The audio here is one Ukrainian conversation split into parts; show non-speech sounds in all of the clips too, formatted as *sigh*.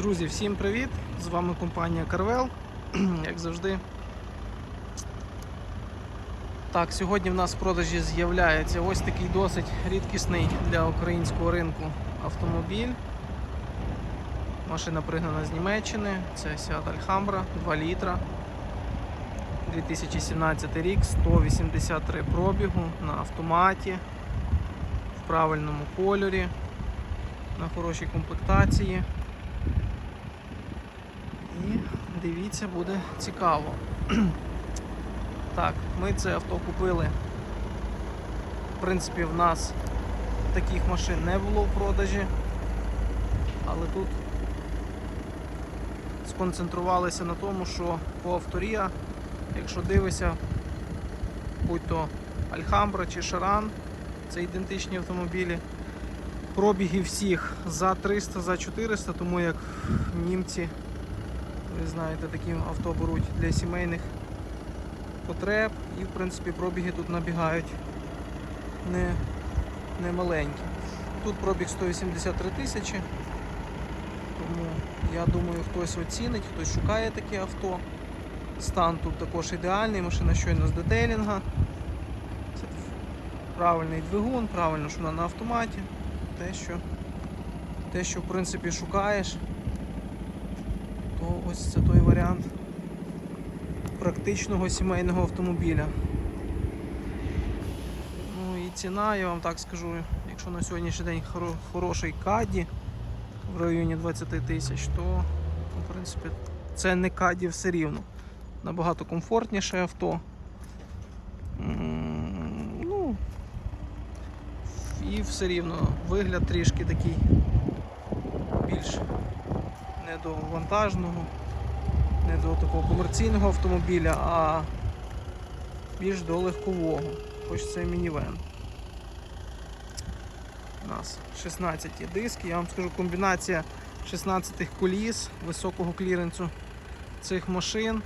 Друзі, всім привіт! З вами компанія Carvel, *clears throat* як завжди. Так, сьогодні в нас в продажі з'являється ось такий досить рідкісний для українського ринку автомобіль. Машина пригнана з Німеччини, це Seat Alhambra 2 літра. 2017 рік, 183 пробігу на автоматі, в правильному кольорі, на хорошій комплектації. І дивіться, буде цікаво. *clears throat* Так, ми це авто купили. В принципі, в нас таких машин не було в продажі, але тут сконцентрувалися на тому, що по авторія, якщо дивишся, будь то Альхамбра чи Шаран, це ідентичні автомобілі. Пробіги всіх за 300, за 400, тому як німці ви знаєте, такі авто беруть для сімейних потреб і в принципі пробіги тут набігають не, не маленькі. Тут пробіг 183 тисячі, тому я думаю хтось оцінить, хтось шукає таке авто. Стан тут також ідеальний, машина щойно з детейлінга. Це правильний двигун, правильно, що вона на автоматі. Те, що, те, що в принципі шукаєш ось це той варіант практичного сімейного автомобіля. Ну і ціна, я вам так скажу, якщо на сьогоднішній день хоро- хороший каді в районі 20 тисяч, то в принципі це не каді все рівно. Набагато комфортніше авто. Ну, і все рівно вигляд трішки такий більш не до вантажного, не до такого комерційного автомобіля, а більш до легкового, хоч це мінівен. У нас 16 диски, я вам скажу комбінація 16 коліс, високого кліренсу цих машин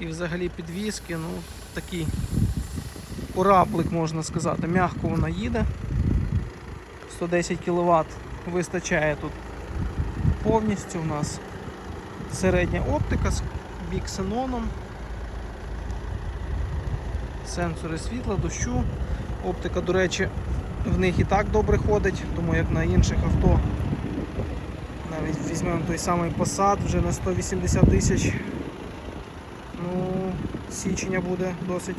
і взагалі підвіски, ну такий кораблик можна сказати, м'яко вона їде. 110 кВт вистачає тут повністю у нас середня оптика з біксеноном, сенсори світла, дощу. Оптика, до речі, в них і так добре ходить, тому як на інших авто, навіть візьмемо той самий Passat вже на 180 тисяч. Ну, січення буде досить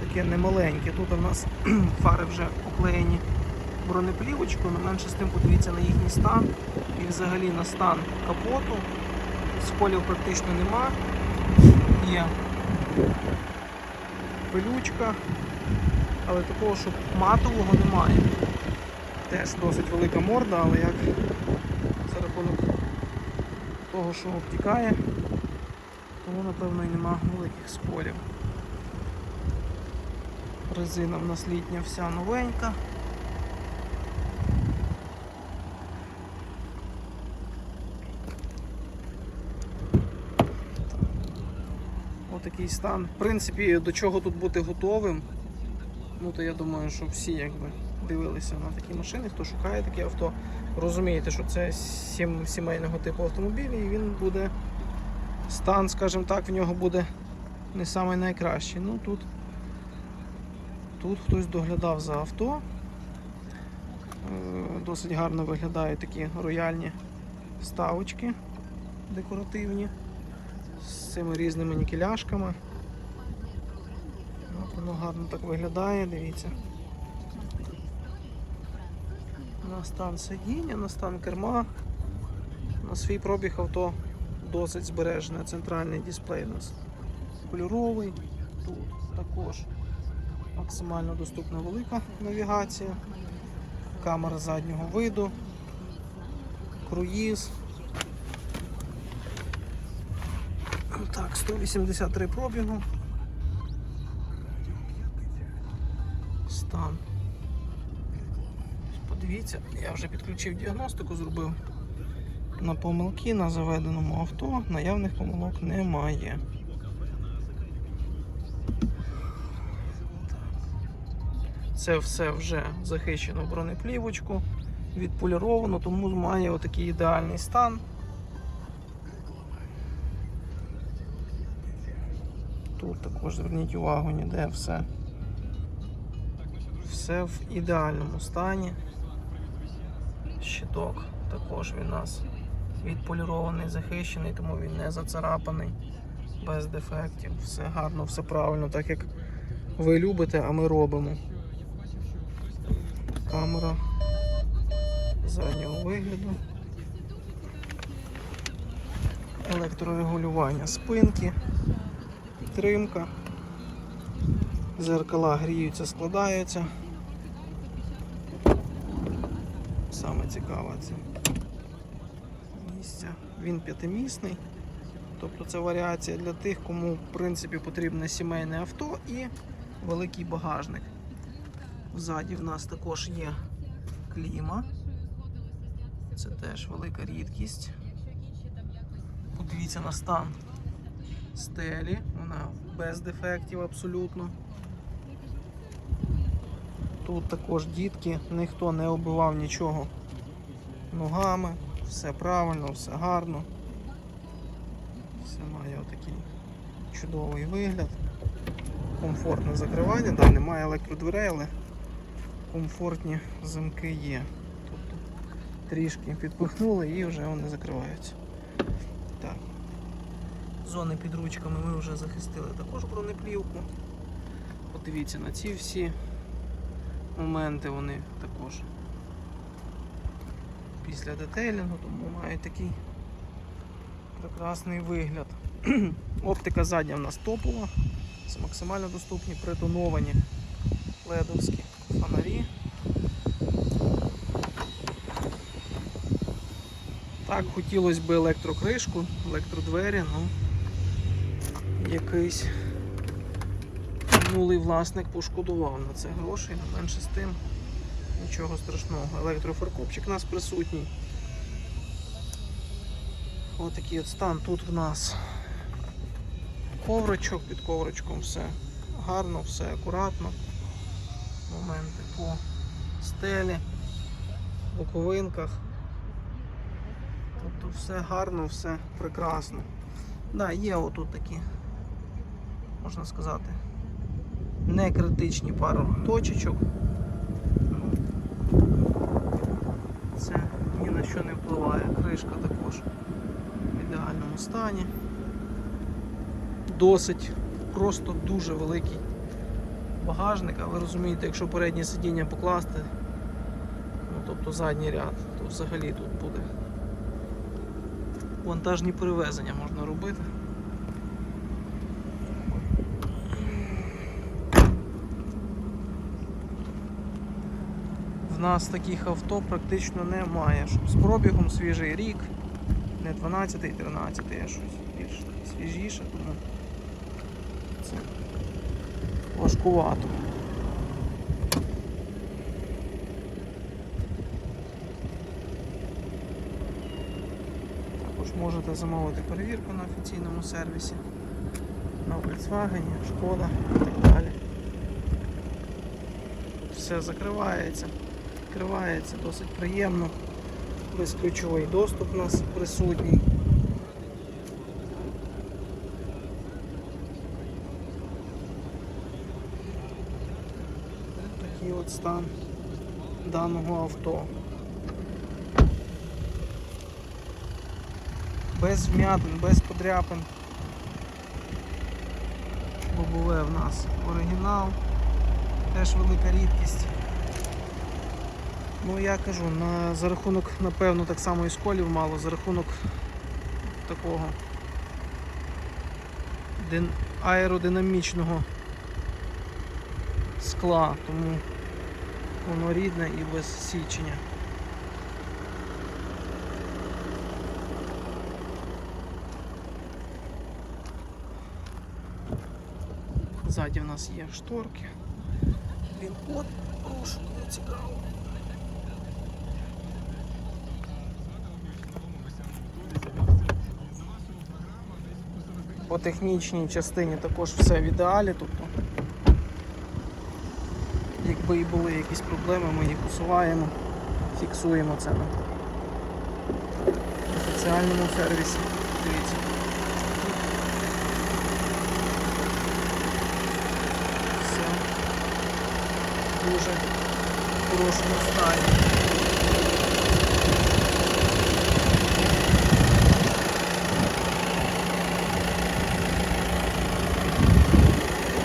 таке немаленьке. Тут у нас *clears throat* фари вже оклеєні бронеплівочку, але менше з тим подивіться на їхній стан і взагалі на стан капоту. Сколів практично нема. Є пилючка, але такого, щоб матового немає. Теж досить велика морда, але як за рахунок того, що обтікає, тому напевно і нема великих сколів. Резина в нас літня вся новенька. Отакий стан. В принципі, до чого тут бути готовим. Ну то я думаю, що всі якби дивилися на такі машини, хто шукає таке авто, розумієте, що це сім, сімейного типу автомобіль і він буде стан, скажімо так, в нього буде не самий найкращий. Ну тут, тут хтось доглядав за авто. Е, Досить гарно виглядають такі рояльні ставочки декоративні з цими різними нікеляшками. От воно гарно так виглядає, дивіться. На стан сидіння, на стан керма. На свій пробіг авто досить збережене. Центральний дисплей у нас кольоровий. Тут також максимально доступна велика навігація, камера заднього виду, круїз. Так, 183 пробігу. Стан. Подивіться, я вже підключив діагностику, зробив на помилки на заведеному авто, наявних помилок немає. Це все вже захищено бронеплівочку. відполіровано, тому має отакий ідеальний стан. Також зверніть увагу, ніде все. Все в ідеальному стані. Щиток також він у нас відполірований, захищений, тому він не зацарапаний, без дефектів. Все гарно, все правильно, так як ви любите, а ми робимо. Камера заднього вигляду. Електрорегулювання спинки, підтримка. Зеркала гріються, складаються. Саме цікаве це місця. Він п'ятимісний. Тобто це варіація для тих, кому в принципі потрібне сімейне авто і великий багажник. Ззаді в нас також є кліма. Це теж велика рідкість. Подивіться на стан стелі, вона без дефектів абсолютно. Тут також дітки, ніхто не оббивав нічого ногами, все правильно, все гарно. Все має отакий чудовий вигляд. Комфортне закривання, да, немає електродверей, але комфортні замки є. Тобто трішки підпихнули і вже вони закриваються. Зони під ручками ми вже захистили також бронеплівку. Подивіться на ці всі моменти, вони також після детейлінгу, тому мають такий прекрасний вигляд. *clears throat* Оптика задня в нас топова. Це максимально доступні притоновані ледовські фонарі. Так, хотілося б електрокришку, електродвері, ну якийсь минулий власник пошкодував на це гроші, але менше з тим нічого страшного. Електрофаркопчик у нас присутній. Отакий от стан. Тут в нас ковричок, під ковричком все гарно, все акуратно. Моменти по стелі, боковинках. Тобто все гарно, все прекрасно. Да, є отут такі, можна сказати, не критичні пару точечок. Це ні на що не впливає. Кришка також в ідеальному стані. Досить просто дуже великий багажник, а ви розумієте, якщо переднє сидіння покласти, ну тобто задній ряд, то взагалі тут буде вантажні перевезення можна робити. Нас таких авто практично немає, з пробігом свіжий рік, не 12-й, 13-й, а щось більш свіжіше, тому це важкувато. Також можете замовити перевірку на офіційному сервісі на Volkswagen, Шкода і так далі. Все закривається, відкривається досить приємно. Безключовий доступ у нас присутній. Такий от стан даного авто. без вмятин, без подряпин. Бобове в нас оригінал, теж велика рідкість. Ну я кажу, на, за рахунок, напевно, так само і сколів мало, за рахунок такого дин, аеродинамічного скла, тому воно рідне і без січення. Ззаді в нас є шторки. Він код, прошу, не цікаво. По технічній частині також все в ідеалі, тобто якби і були якісь проблеми, ми їх усуваємо Фіксуємо це на офіціальному сервісі. Дивіться. Все. В Дуже хорошому стані.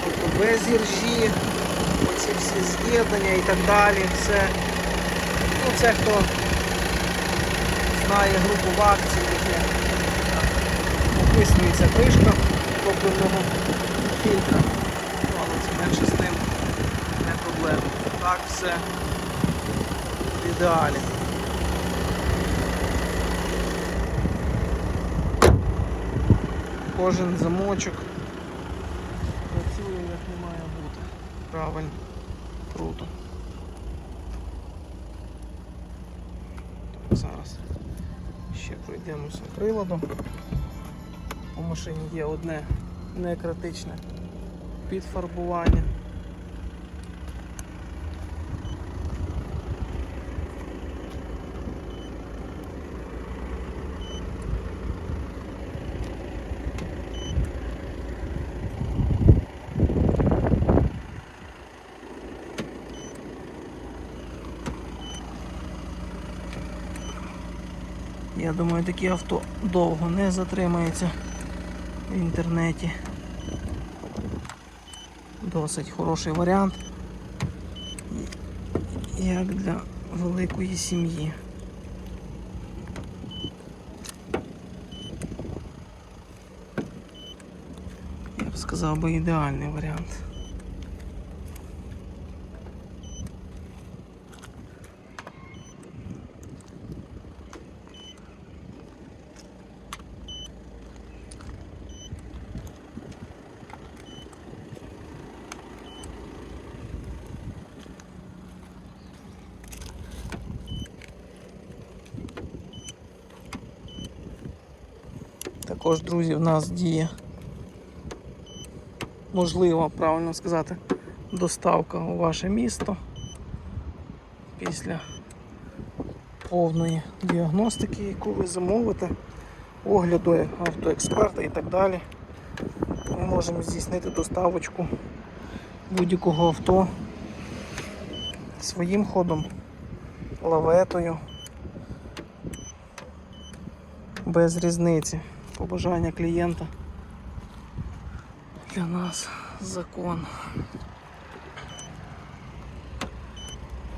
Тобто без іржі, оці всі з'єднання і так далі, все. Ну, це хто знає групу в акції, яке описується кришка топливного фільтра. Ну, Але це менше з тим не проблема. Так все в ідеалі. Кожен замочок працює як не має бути. Правильно, круто. Так, зараз ще пройдемося приладом. У машині є одне некритичне підфарбування. Я думаю, такі авто довго не затримаються в інтернеті. Досить хороший варіант. Як для великої сім'ї. Я б сказав би ідеальний варіант. Також, друзі, в нас діє можливо, правильно сказати, доставка у ваше місто після повної діагностики, яку ви замовите, огляду автоексперта і так далі. Ми можемо здійснити доставочку будь-якого авто своїм ходом, лаветою, без різниці. Побажання клієнта для нас закон.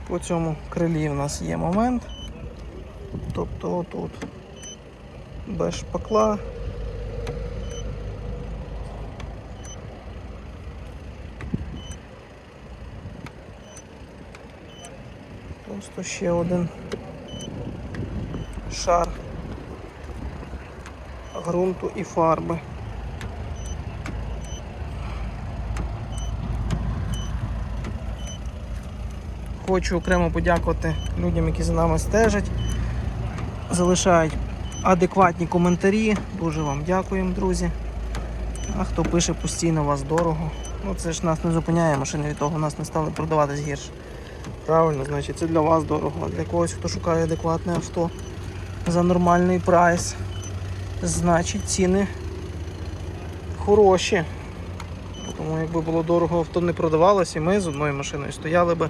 По цьому крилі в нас є момент. Тобто отут без шпакла. Просто ще один шар ґрунту і фарби. Хочу окремо подякувати людям, які за нами стежать, залишають адекватні коментарі. Дуже вам дякуємо, друзі. А хто пише постійно вас дорого. Ну це ж нас не зупиняє, машини від того нас не стали продаватись гірше. Правильно, значить це для вас дорого, а для когось, хто шукає адекватне авто за нормальний прайс. Значить ціни хороші. Тому якби було дорого, авто не продавалося, і ми з одною машиною стояли би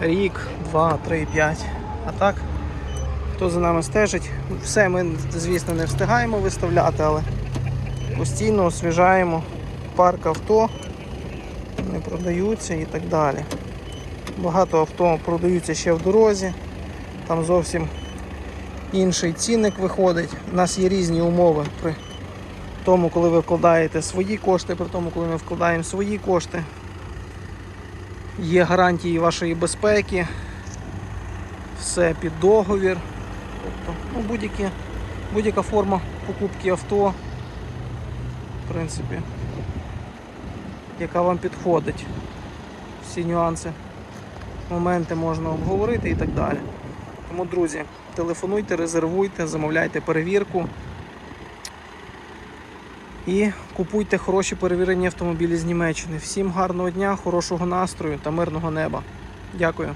рік, два, три, п'ять. А так, хто за нами стежить, все ми, звісно, не встигаємо виставляти, але постійно освіжаємо парк авто, не продаються і так далі. Багато авто продаються ще в дорозі, там зовсім інший цінник виходить. У нас є різні умови при тому, коли ви вкладаєте свої кошти, при тому, коли ми вкладаємо свої кошти. Є гарантії вашої безпеки, все під договір. Тобто, ну, будь-яка форма покупки авто, в принципі, яка вам підходить. Всі нюанси, моменти можна обговорити і так далі. Тому, друзі, телефонуйте, резервуйте, замовляйте перевірку. І купуйте хороші перевірені автомобілі з Німеччини. Всім гарного дня, хорошого настрою та мирного неба. Дякую.